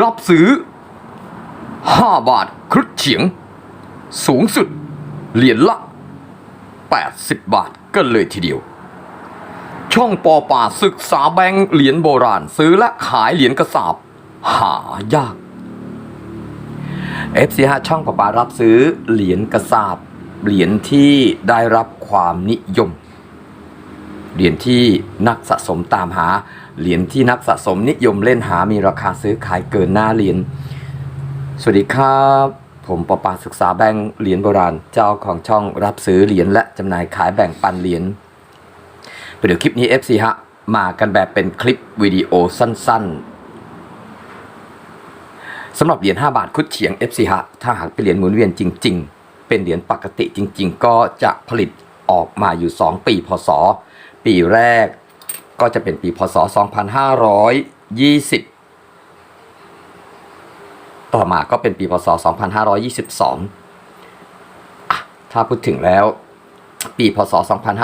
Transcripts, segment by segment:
รับซื้อ 5 บาทครุฑเฉียง สูงสุด เหรียญละ 80 บาทก็เลยทีเดียว ช่องปอป่าศึกษาแบงค์เหรียญโบราณซื้อและขายเหรียญกระสาบ หายาก FC5 ช่องปอป่ารับซื้อเหรียญกระสาบ เหรียญที่ได้รับความนิยม เหรียญที่นักสะสมตามหา เหรียญที่นักสะสมนิยมเล่นหามีราคาซื้อขายเกินหน้าเหรียญ สวัสดีครับ ผมปอปาศึกษาแบงค์เหรียญโบราณ เจ้าของช่องรับซื้อเหรียญและจำหน่ายขายแบ่งปันเหรียญเดี๋ยวคลิปนี้ FC ฮะ มากันแบบเป็นคลิปวิดีโอสั้นๆสำหรับเหรียญ5บาทคุดเฉียง FC ฮะ ถ้าหากเป็นเหรียญหมุนเวียนจริง ๆ เป็นเหรียญปกติจริง ๆ ก็จะผลิตออกมาอยู่ 2 ปีพศ ปีแรก ก็จะเป็นปีพศ 2520 ต่อมาก็เป็นปีพศ 2522 ถ้าพูดถึงแล้ว ปีพศ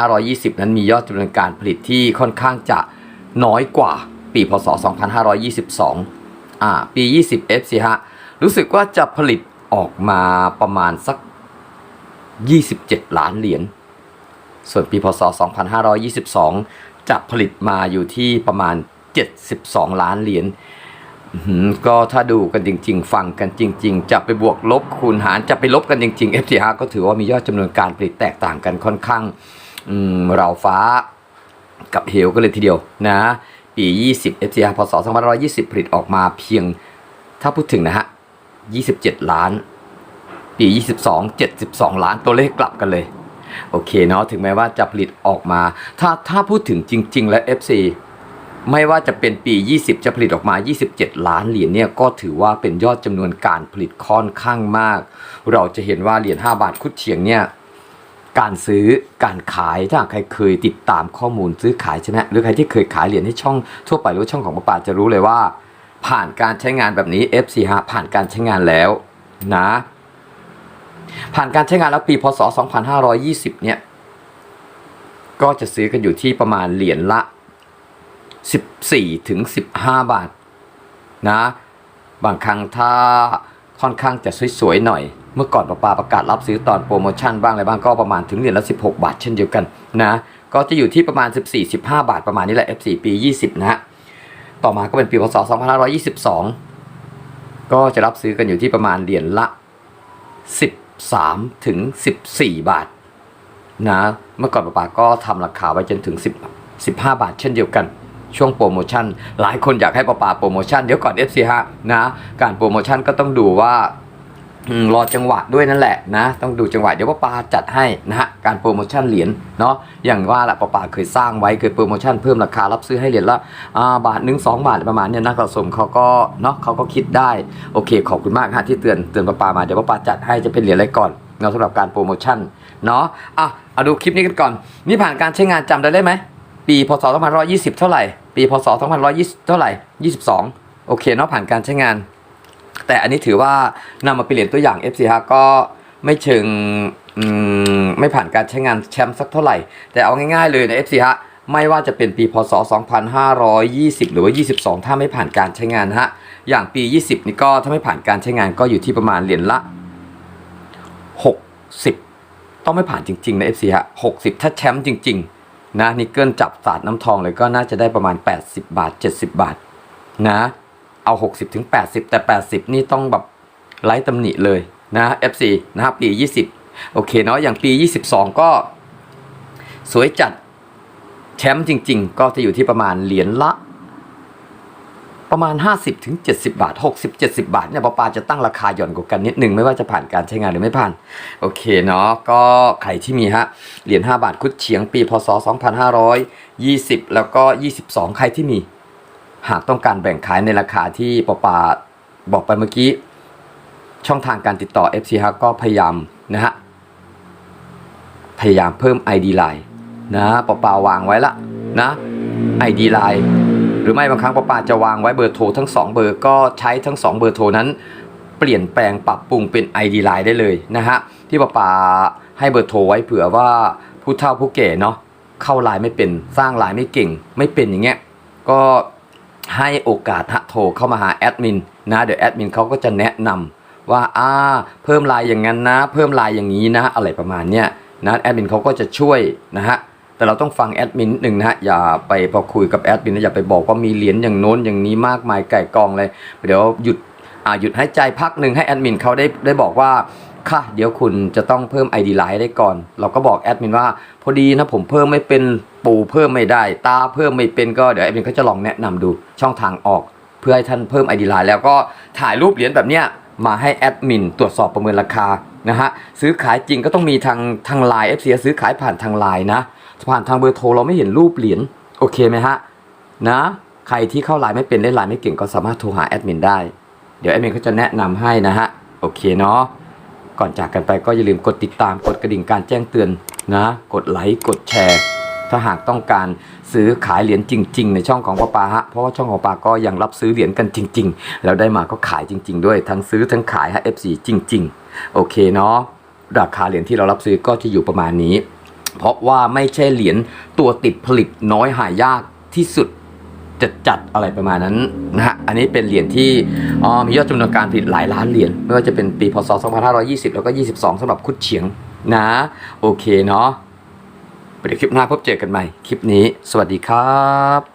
2520 นั้นมียอดจำนวนการผลิตที่ค่อนข้างจะน้อยกว่าปีพศ 2522 อ่า ปี 20 F สิฮะ รู้สึกว่าจะผลิตออกมาประมาณสัก 27 ล้านเหรียญ ส่วนปีพศ 2522 จะผลิตมาอยู่ที่ประมาณ 72 ล้านเหรียญก็ถ้าดูกันจริง ๆ ฟังกันจริง ๆ จะไปบวกลบคูณหารจะไปลบกันจริงๆ FTH ก็ถือว่ามียอดจำนวนการผลิตแตกต่างกันค่อนข้างเราฟ้ากับเหวก็เลยทีเดียวนะ ปี 20 FTH พศ 2520 ผลิตออกมาเพียงถ้าพูดถึงนะฮะ 27 ล้าน ปี 22 72 ล้านตัวเลขกลับกันเลย โอเคเนาะถึงแม้ว่าจะผลิตออกมา ถ้าถ้าพูดถึงจริง ๆ และ FC ไม่ว่าจะเป็นปี 20 จะผลิตออกมา 27 ล้านเหรียญเนี่ยก็ถือว่าเป็นยอดจำนวนการผลิตค่อนข้างมาก เราจะเห็นว่าเหรียญ5บาทคุดเฉียงเนี่ยการซื้อการขายถ้าใครเคยติดตามข้อมูลซื้อขายใช่ไหมหรือใครที่เคยขายเหรียญให้ช่องทั่วไปหรือช่องของป้าป่าจะรู้เลยว่า ผ่านการใช้งานแบบนี้ FC ฮะผ่านการใช้งานแล้วนะ ผ่านการใช้งานแล้วปีพศ 2520 เนี่ย ก็จะซื้อกันอยู่ที่ประมาณเหรียญละ 14 ถึง 15 บาทนะ บางครั้งถ้าค่อนข้างจะสวยๆหน่อย เมื่อก่อนป้าปาประกาศรับซื้อตอนโปรโมชั่นบ้างอะไรบ้างก็ประมาณถึงเหรียญละ 16 บาทเช่นเดียวกันนะ ก็จะอยู่ที่ประมาณ 14-15 บาทประมาณนี้แหละ F4 ปี 20 นะฮะ ต่อมาก็เป็นปีพศ 2522 ก็จะรับซื้อกันอยู่ที่ประมาณเหรียญละ 10 13 ถึง 14 บาทนะเมื่อก่อนป้าปาก็ทำราคาไว้จนถึง 10 15 บาท เช่นเดียวกันช่วงโปรโมชั่น หลายคนอยากให้ป้าปาโปรโมชั่นเดี๋ยวก่อน FC ฮะนะการโปรโมชั่นก็ต้องดูว่า รอจังหวะด้วยนั่นแหละนะ ต้องดูจังหวะเดี๋ยวป้าปาจัดให้นะฮะการโปรโมชั่นเหรียญเนาะอย่างว่าแหละป้าปาเคยสร้างไว้เคยโปรโมชั่นเพิ่มราคารับซื้อให้เหรียญละาบาทหนึ่งสองบาทประมาณเนี้ยนักสะสมเขาก็เนาะเขาก็คิดได้โอเค ขอบคุณมากฮะที่เตือนเตือนป้าปามาเดี๋ยวป้าปาจัดให้จะเป็นเหรียญอะไรก่อนเนาะสำหรับการโปรโมชั่นเนาะอะเอาดูคลิปนี้กันก่อน นี่ผ่านการใช้งานจำได้ไหมปีพศ2520 เท่าไหร่ ปีพศ2520 เท่าไหร่ 22 โอเคเนาะผ่านการใช้งาน แต่อันนี้ถือว่านำมาเป็นเหรียญตัวอย่าง FC ฮะก็ไม่เชิงมไม่ผ่านการใช้งานแชมป์สักเท่าไหร่ แต่เอาง่ายๆเลยนะ FC ฮะไม่ว่าจะเป็นปีพศ 2520 หรือว่า 22 ถ้าไม่ผ่านการใช้งานฮะ อย่างปี 20 นี่ก็ถ้าไม่ผ่านการใช้งานก็อยู่ที่ประมาณเหรียญละ 60 ต้องไม่ผ่านจริงๆ นะ FC ฮะ 60 ถ้าแชมป์จริง ๆ นะนิกเกิลจับศาสน้ำทองเลยก็น่าจะได้ประมาณ 80 บาท 70 บาท นะ เอา 60ถึง80 แต่ 80 นี่ต้องแบบไร้ตำหนิเลยนะ FC นะครับปี 20 โอเคเนาะอย่างปี 22 ก็ สวยจัดแชมป์จริง ๆ ก็จะอยู่ที่ประมาณเหรียญละ ประมาณ 50ถึง70 บาท 60 70 บาทเนี่ยปาปาจะตั้งราคาหย่อนกว่ากันนิดนึง ไม่ว่าจะผ่านการใช้งานหรือไม่ผ่าน โอเคเนาะก็ใครที่มีฮะเหรียญ5บาทคุดเฉียงปีพศ 2520 แล้วก็ 22 ใครที่มี หากต้องการแบ่งขายในราคาที่ปอปาบอกไปเมื่อกี้ ช่องทางการติดต่อ FC ฮะก็พยายามนะฮะพยายามเพิ่ม ID Line นะปอปาวางไว้ละนะ ID Line หรือไม่บางครั้งปอปาจะวางไว้เบอร์โทรทั้ง 2 เบอร์ก็ใช้ทั้ง 2 เบอร์โทรนั้น เปลี่ยนแปลงปรับปรุงเป็น ID Line ได้เลยนะฮะที่ปอปาให้เบอร์โทรไว้เผื่อว่าผู้เฒ่าผู้แก่เนาะเข้าไลน์ไม่เป็นสร้างไลน์ไม่เก่ง ไม่เป็นอย่างเงี้ยก็ ให้โอกาสโทรเข้ามาหาแอดมินนะเดี๋ยวแอดมินเขาก็จะแนะนำว่าอ่าเพิ่มลายอย่างนั้นนะ เพิ่มลายอย่างนี้นะ อะไรประมาณเนี้ยนะแอดมินเขาก็จะช่วยนะฮะแต่เราต้องฟังแอดมินหนึ่งนะฮะอย่าไปพอคุยกับแอดมินนะอย่าไปบอกว่ามีเหรียญอย่างโน้นอย่างนี้มากมายไก่กองเลย เดี๋ยวหยุดอ่าหยุดให้ใจพักหนึ่งให้แอดมินเขาได้ได้บอกว่า ค่ะ เดี๋ยวคุณจะต้องเพิ่ม ID ไลน์ได้ก่อน เราก็บอกแอดมินว่า พอดีนะผมเพิ่มไม่เป็นปูเพิ่มไม่ได้ ตาเพิ่มไม่เป็นก็เดี๋ยวแอดมินเขาจะลองแนะนำดูช่องทางออก เพื่อให้ท่านเพิ่ม ID ไลน์แล้วก็ถ่ายรูปเหรียญแบบเนี้ยมาให้แอดมินตรวจสอบประเมินราคานะฮะซื้อขายจริงก็ต้องมีทางทางไลน์ FC ซื้อขายผ่านทางไลน์นะผ่านทางเบอร์โทรเราไม่เห็นรูปเหรียญโอเคไหมฮะนะใครที่เข้าไลน์ไม่เป็นเล่นไลน์ไม่เก่งก็สามารถโทรหาแอดมินได้ เดี๋ยวแอดมินเขาจะแนะนำให้นะฮะโอเคเนาะ ก่อนจากกันไปก็อย่าลืมกดติดตามกดกระดิ่งการแจ้งเตือนนะ กดไลค์กดแชร์ ถ้าหากต้องการซื้อขายเหรียญจริง ๆ ในช่องของป้าปาฮะเพราะว่าช่องของป้าก็ยังรับซื้อเหรียญกันจริง ๆ แล้วได้มาก็ขายจริง ๆ ด้วยทั้งซื้อทั้งขายฮะ FC จริง ๆ โอเคเนาะราคาเหรียญที่เรารับซื้อก็จะอยู่ประมาณนี้ เพราะว่าไม่ใช่เหรียญตัวติดผลิตน้อยหายากที่สุด จะจัดอะไรประมาณนั้นนะฮะ อันนี้เป็นเหรียญที่อ๋อมียอดจำนวนการผลิตหลายล้านเหรียญไม่ว่าจะเป็นปีพศ 2520 แล้วก็ 22สำหรับคุดเฉียงนะ โอเคเนาะเดี๋ยวคลิปหน้าพบเจอกันใหม่ คลิปนี้ สวัสดีครับ